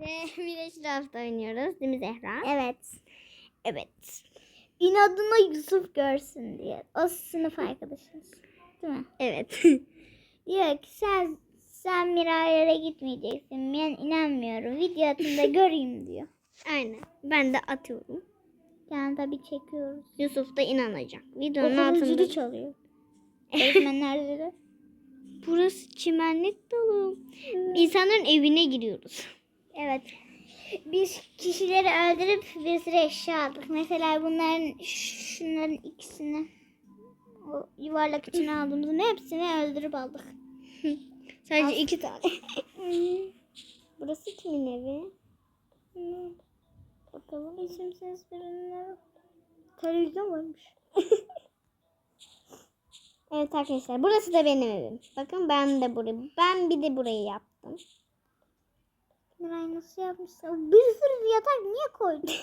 Ve Minecraft oynuyoruz değil mi Zehra? Evet. Evet. İnadına Yusuf görsün diye. O sınıf arkadaşınız. Değil mi? Evet. Diyor ki sen sen Miraylara gitmeyeceksin. Ben inanmıyorum. Video atında göreyim diyor. Aynen. Ben de atıyorum. Yani tabii çekiyoruz. Yusuf da inanacak. Videonun altında. çalıyor. Öğretmenler. Burası çimenlik dolu. İnsanların evine giriyoruz. Evet. Biz kişileri öldürüp bir sürü eşya aldık. Mesela bunların şunların ikisini o yuvarlak içine aldığımızın hepsini öldürüp aldık. Sadece iki tane. Burası kimin evi? Bakalım isimsiz birine televizyon varmış. Evet arkadaşlar burası da benim evim. Bakın ben de burayı. Ben bir de burayı yaptım. Miray nasıl yapmışsın? Bir sürü yatak niye koydun?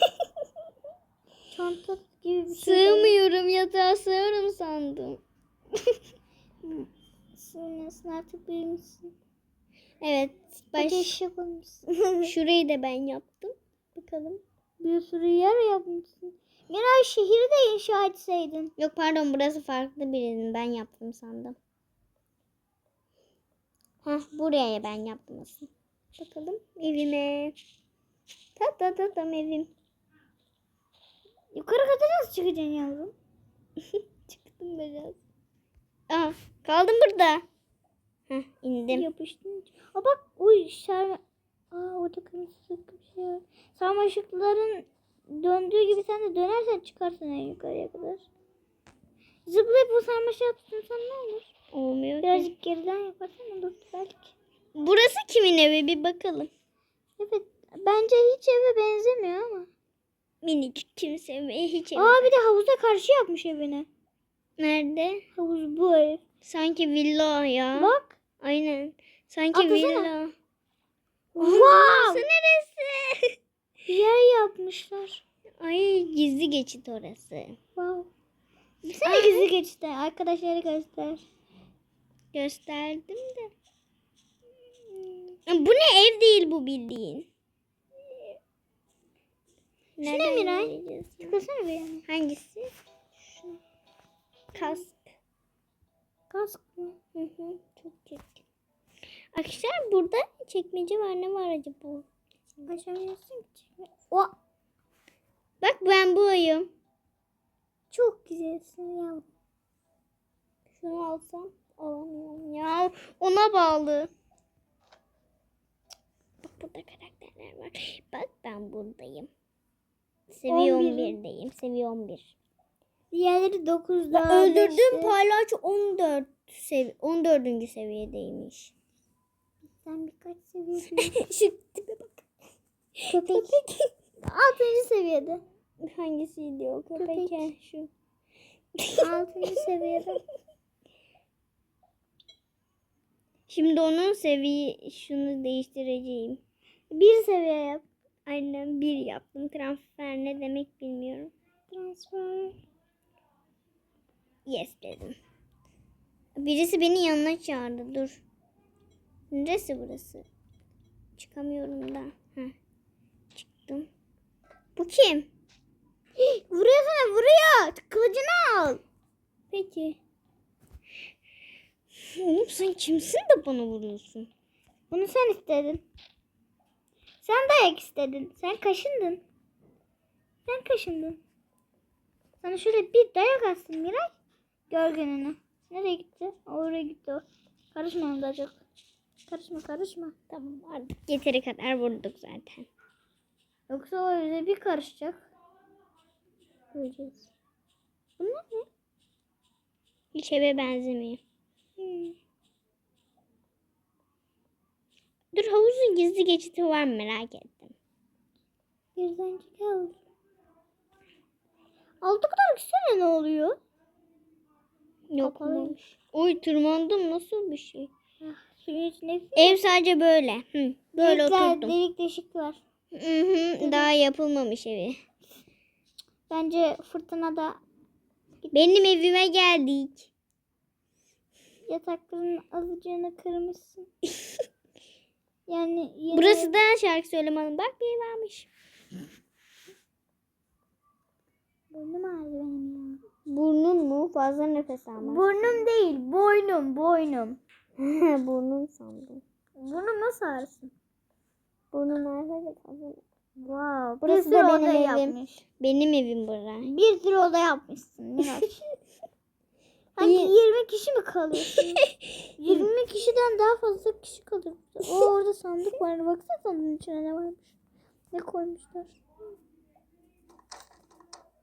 Çanta gibi bir şey. Sığmıyorum yatağa sığarım sandım. Sığmıyorsun artık büyümüşsün. Evet. Baş... Ateş yapılmışsın. Şurayı da ben yaptım. Bakalım. bir sürü yer yapmışsın. Miray şehri de inşa etseydin. Yok pardon burası farklı birinin. Ben yaptım sandım. Heh buraya ben yaptım aslında. Bakalım evime. Ta ta ta tam evim. Yukarı kata nasıl çıkacaksın yavrum? Çıktım biraz. Aa kaldım burada. Heh indim. Yapıştın. Aa bak uy şarma. Aa orada kırmızı bir şey var. Sarmaşıkların döndüğü gibi sen de dönersen çıkarsın en yukarıya kadar. Zıplayıp bu sarmaşığa tutunsan ne olur? Olmuyor ki. Birazcık geriden yaparsan olur belki. Burası kimin evi bir bakalım. Evet bence hiç eve benzemiyor ama. Minicik kimse evi hiç evi. Aa bir de havuza karşı yapmış evini. Nerede? Havuz bu ev. Sanki villa ya. Bak. Aynen. Sanki Atlasana. villa. Wow. Burası neresi? Yer yapmışlar. Ay gizli geçit orası. Wow. Sen gizli geçti. Arkadaşları göster. Gösterdim de. Bu ne ev değil bu bildiğin. ne Miray? ya? Çıkasana bir yana. Hangisi? Kask. Kask mı? Hı hı, çok çirkin. Arkadaşlar burada çekmece var. Ne var acaba? Açamıyorsun ki. O Bak ben buyum. çok güzelsin yavrum. Şunu alsam alamıyorum ya. Ona bağlı. Burada karakterler var. Bak ben buradayım. Seviye 11'im. 11'deyim. Seviye 11. Diğerleri 9'da. Öldürdüğüm paylaş 14 sevi 14. seviyedeymiş. Sen birkaç seviye Şu tipe bak. Köpek. 6. seviyede. Hangisiydi o köpek? Köpek. Şu. 6. seviyede. Şimdi onun seviye şunu değiştireceğim. Bir seviye yap. Aynen bir yaptım. Transfer ne demek bilmiyorum. Transfer. Yes dedim. Birisi beni yanına çağırdı. Dur. Neresi burası? Çıkamıyorum da. Heh. Çıktım. Bu kim? Vuruyor sana vuruyor. Kılıcını al. Peki. Oğlum sen kimsin de bana vuruyorsun? Bunu sen istedin. Sen dayak istedin. Sen kaşındın. Sen kaşındın. Sana şöyle bir dayak atsın Miray. Gör gününü. Nereye gitti? Oraya gitti o. Karışma onda çok. Karışma karışma. Tamam artık yeteri kadar vurduk zaten. Yoksa o bize bir karışacak. Göreceğiz. Bunlar ne? Hiç eve benzemiyor. Hmm. Dur havuzun gizli geçiti var merak ettim. Birden çıkar. Altı kadar gitsene ne oluyor? Yok mu? Kapalıymış. Oy tırmandım nasıl bir şey? Ah, Suyun içinde Ev sadece böyle. Hı, böyle delikler, oturdum. delik deşik var. Hı hı, daha yapılmamış evi. Bence fırtınada Benim evime geldik. yatakların azıcığını kırmışsın. Yani yeni Burası da şarkı söylemenin bak bir varmış. Burnum ağrıdı benim ya. Burnun mu? Fazla nefes almak. Burnum değil, boynum, boynum. Burnun sandım. Burnum nasıl ağrısın? Burnun fazla. Wow, Burası bir sürü da benim evim. yapmış. Benim evim bura. Bir sürü oda yapmışsın İyi. 20 kişi mi kalıyorsun? 20 kişiden daha fazla kişi kalıyor. O orada sandık var. Baksana sandığın içine ne varmış. Ne koymuşlar.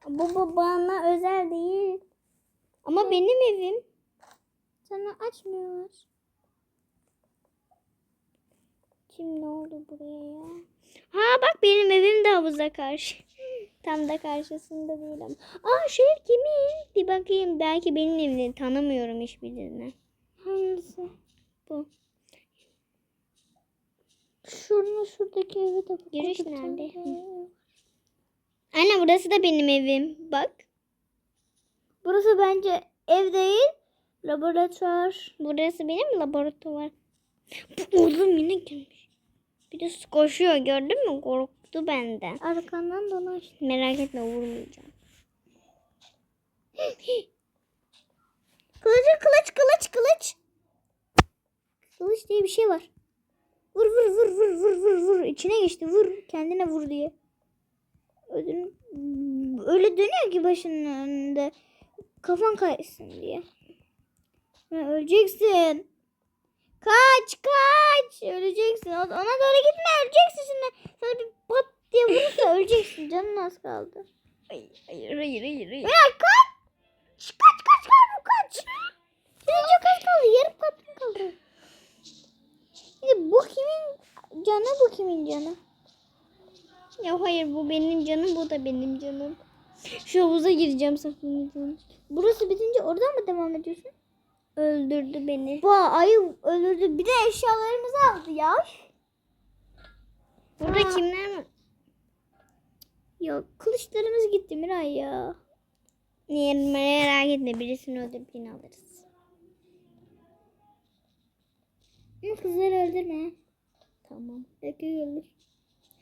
Bu bu bana özel değil. Ama benim evim. Sana açmıyorlar. Kim ne oldu buraya ya? Ha bak benim evim de havuza karşı. Tam da karşısında değil ama. Aa şu ev kimin? Bir bakayım. Belki benim evini tanımıyorum hiçbirini. Hangisi? Bu. Şurada şuradaki eve de. Giriş nerede? Anne burası da benim evim. Bak. Burası bence ev değil. Laboratuvar. Burası benim laboratuvar. Bu oğlum yine girmiş. Bir de koşuyor gördün mü? Korktu benden. Arkandan dolaş. Merak etme vurmayacağım. Kılıcı kılıç kılıç kılıç. Kılıç diye bir şey var. Vur vur vur vur vur vur vur. İçine geçti vur. Kendine vur diye. Öyle, öyle dönüyor ki başının önünde. Kafan kaysın diye. Ya öleceksin. Kaç kaç. Öleceksin. Ona doğru gitme öleceksin şimdi. Sana bir pat diye vurursa öleceksin. Canın az kaldı. Hayır hayır hayır hayır. hayır. Ya kaç. Kaç kaç kaç kaç. Senin çok az kaldı. Yarım kalp kaldı. Şimdi bu kimin canı bu kimin canı? Ya hayır bu benim canım bu da benim canım. Şu havuza gireceğim saklanacağım. Burası bitince oradan mı devam ediyorsun? Öldürdü beni. Bu ayı öldürdü. Bir de eşyalarımızı aldı ya. Burada Aa. kimler var? Ya kılıçlarımız gitti Miray ya. Niye merak etme birisini öldürüp yine alırız. Ama kızları öldürme. Tamam. Belki ölür.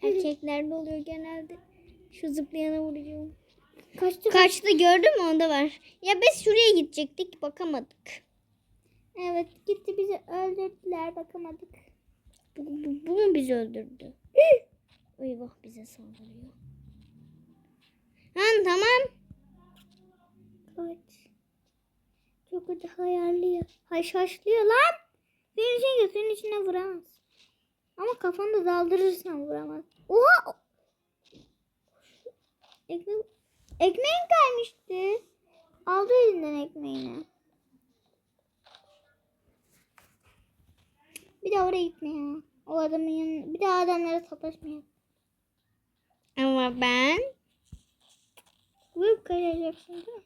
Erkeklerde oluyor genelde. Şu zıplayana vuracağım. Kaçtı. Kaçtı gördün mü onda var. Ya biz şuraya gidecektik bakamadık. Evet gitti bizi öldürdüler bakamadık. Bu, bu, bu mu bizi öldürdü? Eyvah bize saldırıyor. Han tamam. Kaç. Çok kötü hayallıyor. Haşhaşlıyor lan. İçine gir. Suyun içine vuramaz. Ama kafanı da daldırırsan vuramaz. Oha. Ekmek, ekmeğin kaymıştı. Aldı elinden ekmeğini. Bir de oraya gitme ya. O adamın yanına. Bir de adamlara sataşmaya. Ama ben Vurup kayacaksın değil mi?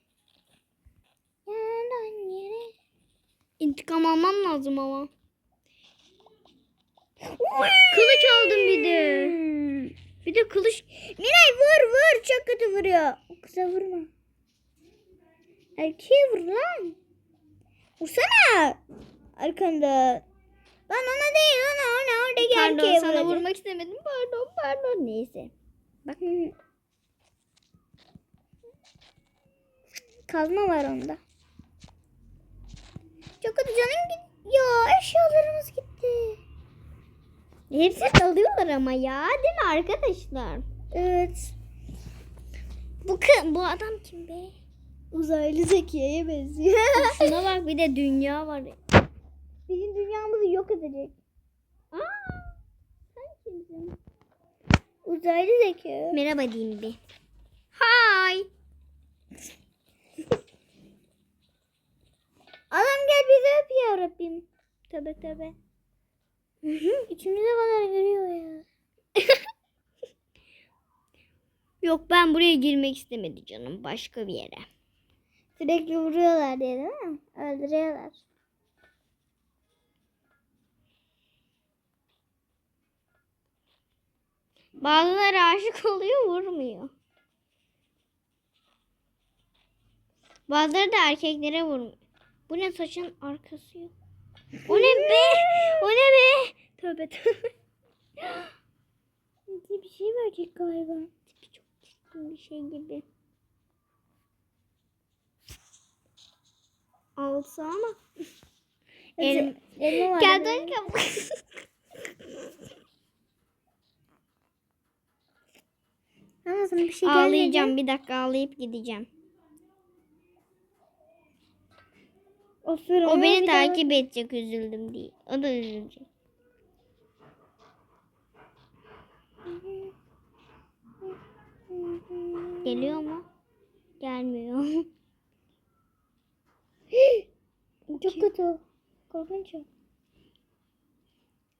Yerden yere. intikam almam lazım ama. Kılıç aldım bir de. Bir de kılıç. Miray vur vur çok kötü vuruyor. O kıza vurma. Erkeğe vur lan. Vursana. Arkanda. Lan ona değil ona ona oradaki Pardon erkeğe sana vuracak. vurmak istemedim. Pardon pardon. Neyse. Bak. Kazma var onda. Çok kötü canım gitti. Ya eşyalarımız gitti. Hepsini alıyorlar ama ya. Değil mi arkadaşlar? Evet. Bu bu adam kim be? Uzaylı Zekiye'ye benziyor. Şuna bak bir de dünya var. Bizim dünyamızı yok edecek. Aa, sen kimsin? Uzaylı Zeki. Merhaba diyeyim bir. Hi. Adam gel bizi öp ya Rabbim. Tabi tabi. İçimize kadar görüyor ya. Yok ben buraya girmek istemedi canım. Başka bir yere. Sürekli vuruyorlar diye değil mi? Öldürüyorlar. Bazıları aşık oluyor vurmuyor. Bazıları da erkeklere vurmuyor. Bu ne saçın arkası yok. O ne be? O ne be? Tövbe tövbe. Bir şey verecek galiba. Tipi çok çirkin bir şey gibi. Alsa ama. Elim. Geldi kapı. Ama sana bir şey gelmedi. Ağlayacağım bir dakika ağlayıp gideceğim. O ama beni bir daha- takip edecek üzüldüm diye. O da üzülecek. Geliyor mu? Gelmiyor. Çok kötü. Korkunç. o.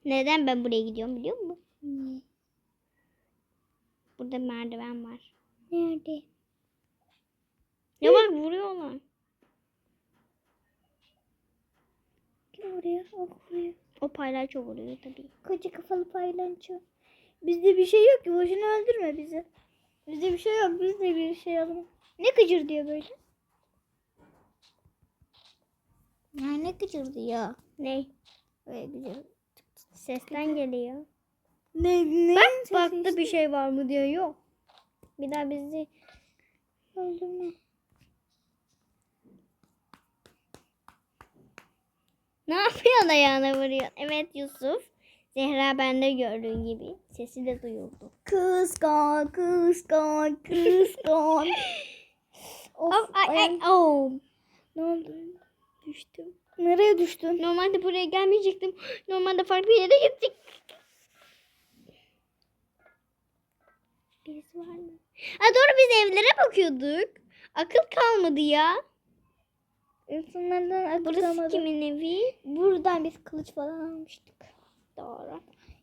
Neden ben buraya gidiyorum biliyor musun? Burada merdiven var. Nerede? Ya bak vuruyorlar. Kim oraya? O. O paylaço vuruyor tabii. Koca kafalı paylanço. Bizde bir şey yok ki. Boşuna öldürme bizi. Bizde bir şey yok. Biz de bir şey alalım. Ne gıcır diyor böyle? Ya ne gıcır diyor? Ne? Böyle gıcır. Sesten geliyor. Ne ne? Bak baktı bir şey var mı diyor. Yok. Bir daha bizi Öldürme. ne yapıyorsun ayağına vuruyor? Evet Yusuf. Zehra bende gördüğün gibi. Sesi de duyuldu. Kıskan, kıskan, kıskan. of, Ay, ay, ay, oh. Ne oldu? Düştüm. Nereye düştün? Normalde buraya gelmeyecektim. Normalde farklı yere gittik. Birisi var mı? Ha doğru biz evlere bakıyorduk. Akıl kalmadı ya. İnsanlardan akıl Burası kalmadı. kimin evi? Buradan biz kılıç falan almıştık. Doğru.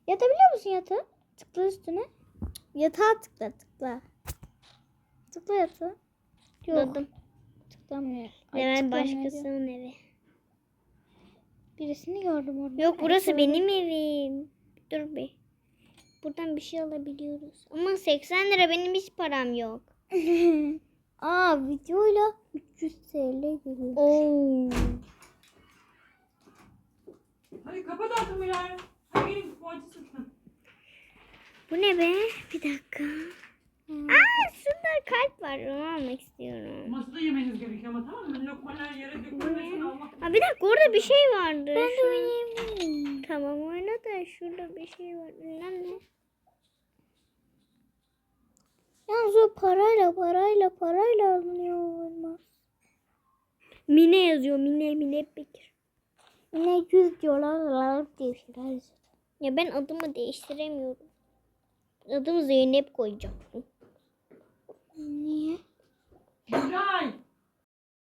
Yatabiliyor musun yatağa? Tıkla üstüne. Yatağa tıkla tıkla. Tıkla yatağa. Yok. Tıkladım. Tıklamıyor. Evet tıklamıyor diyor. başkasının evi. Birisini gördüm orada. Yok burası benim evim. Dur bir. Buradan bir şey alabiliyoruz. Ama 80 lira benim hiç param yok. Aa videoyla 300 TL geliyor. Oo. Hadi kapat artık Miray. Hadi gelin bu acı sıkın. Bu ne be? Bir dakika. Aa şurada kalp var. Onu almak istiyorum. Masada yemeniz gerekiyor ama tamam mı? Lokmalar yere dökülmesin Allah. Bir dakika orada bir şey vardı. Ben de Şu- oynayabilir miyim? Tamam oyna da şurada bir şey var. Bilmem ne. Yalnız o parayla parayla parayla alınıyor olmaz. Mine yazıyor. Mine Mine Bekir. Yine 100 diyorlar diye şeyler yazıyor. Ya ben adımı değiştiremiyorum. Adımı Zeynep koyacaktım. Niye? Buray.